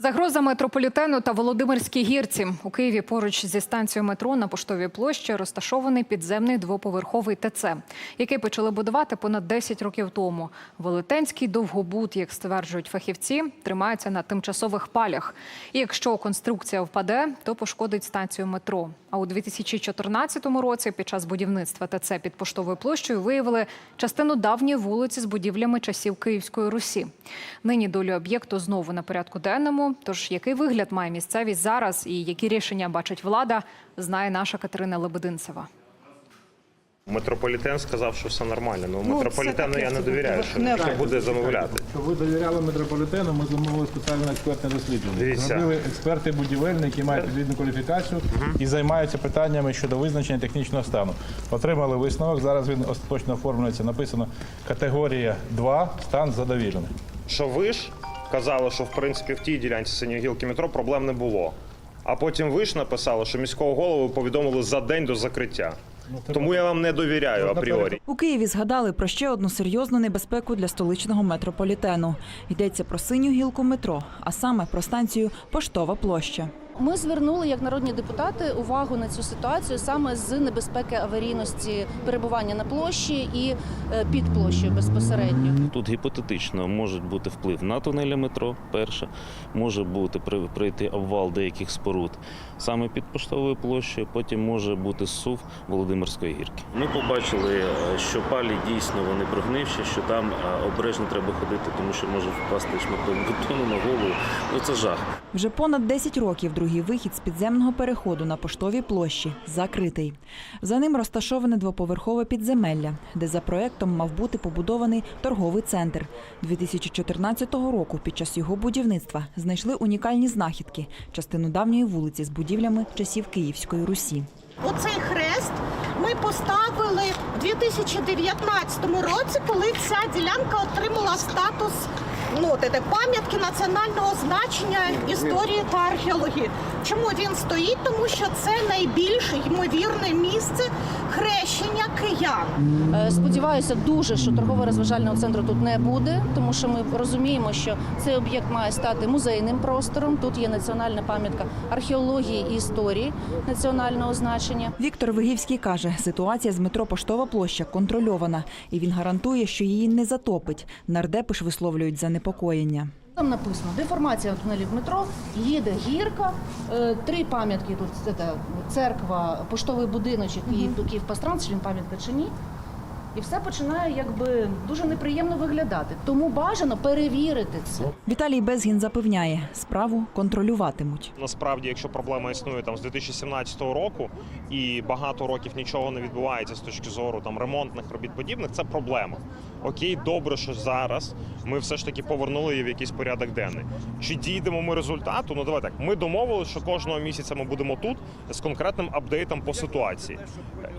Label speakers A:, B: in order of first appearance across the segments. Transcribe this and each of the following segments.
A: Загроза метрополітену та Володимирській гірці у Києві поруч зі станцією метро на поштовій площі розташований підземний двоповерховий ТЦ, який почали будувати понад 10 років тому. Велетенський довгобуд, як стверджують фахівці, тримається на тимчасових палях. І якщо конструкція впаде, то пошкодить станцію метро. А у 2014 році під час будівництва ТЦ під поштовою площею виявили частину давньої вулиці з будівлями часів Київської Русі. Нині долю об'єкту знову на порядку денному. Тож який вигляд має місцевість зараз і які рішення бачить влада, знає наша Катерина Лебединцева.
B: Метрополітен сказав, що все нормально. Ну,
C: Ну,
B: метрополітену я не довіряю, що,
C: поверхневе.
B: що буде замовляти.
D: Щоб ви довіряли метрополітену, ми замовили спеціальне експертне дослідження.
B: Дивіться.
D: Зробили експерти будівельні, які мають відповідну кваліфікацію і займаються питаннями щодо визначення технічного стану. Отримали висновок. Зараз він остаточно оформлюється. Написано категорія 2, стан задовілений.
B: Що ви ж казали, що в принципі в тій ділянці синьої гілки метро проблем не було. А потім ви ж написали, що міського голову повідомили за день до закриття. Тому я вам не довіряю апріорі.
C: У Києві згадали про ще одну серйозну небезпеку для столичного метрополітену. Йдеться про синю гілку метро, а саме про станцію Поштова площа.
E: Ми звернули як народні депутати увагу на цю ситуацію саме з небезпеки аварійності перебування на площі і е, під площею безпосередньо.
F: Тут гіпотетично може бути вплив на тунелі метро. Перше може бути при- прийти обвал деяких споруд саме під поштовою площею. Потім може бути зсув Володимирської гірки. Ми побачили, е, що палі дійсно вони прогнивші, що там е, обережно треба ходити, тому що може впасти шматок бетону на голову. Ну це жах.
C: Вже понад 10 років другий вихід з підземного переходу на поштовій площі закритий. За ним розташоване двоповерхове підземелля, де за проектом мав бути побудований торговий центр. 2014 року під час його будівництва знайшли унікальні знахідки частину давньої вулиці з будівлями часів Київської Русі.
G: Оцей хрест ми поставили в 2019 році, коли ця ділянка отримала статус ну, от це, пам'ятки національного значення історії та археології. Чому він стоїть? Тому що це найбільш ймовірне місце хрещення киян.
E: Е, Сподіваюся дуже, що торгово-розважального центру тут не буде, тому що ми розуміємо, що цей об'єкт має стати музейним простором. Тут є національна пам'ятка археології і історії національного значення.
C: Віктор Вигівський каже, ситуація з метро Поштова площа контрольована, і він гарантує, що її не затопить. Нардепи ж висловлюють занепокоєння.
E: Там написано деформація тунелів метро, їде гірка, е, три пам'ятки тут це церква, поштовий будиночок і Київ Пастранц, він пам'ятка чи ні. І все починає якби дуже неприємно виглядати. Тому бажано перевірити це.
C: Віталій Безгін запевняє, справу контролюватимуть.
B: Насправді, якщо проблема існує там з 2017 року і багато років нічого не відбувається з точки зору там ремонтних робіт подібних, це проблема. Окей, добре, що зараз ми все ж таки повернули її в якийсь порядок денний. Чи дійдемо ми результату? Ну давай так. Ми домовилися, що кожного місяця ми будемо тут з конкретним апдейтом по ситуації.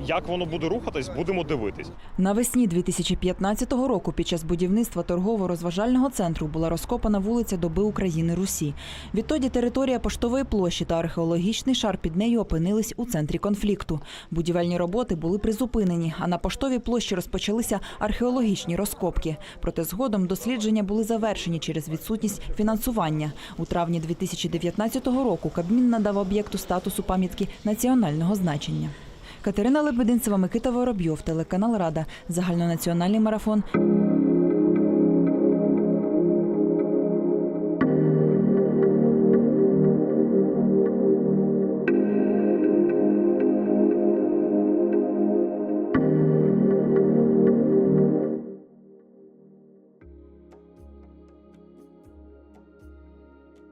B: Як воно буде рухатись, будемо дивитись.
C: Навесні 2015 року під час будівництва торгово-розважального центру була розкопана вулиця Доби України Русі. Відтоді територія поштової площі та археологічний шар під нею опинились у центрі конфлікту. Будівельні роботи були призупинені, а на поштовій площі розпочалися археологічні розкопки. Проте згодом дослідження були завершені через відсутність фінансування. У травні 2019 року Кабмін надав об'єкту статусу пам'ятки національного значення. Катерина Лебединцева, Микита Воробйов, телеканал Рада, загальнонаціональний марафон.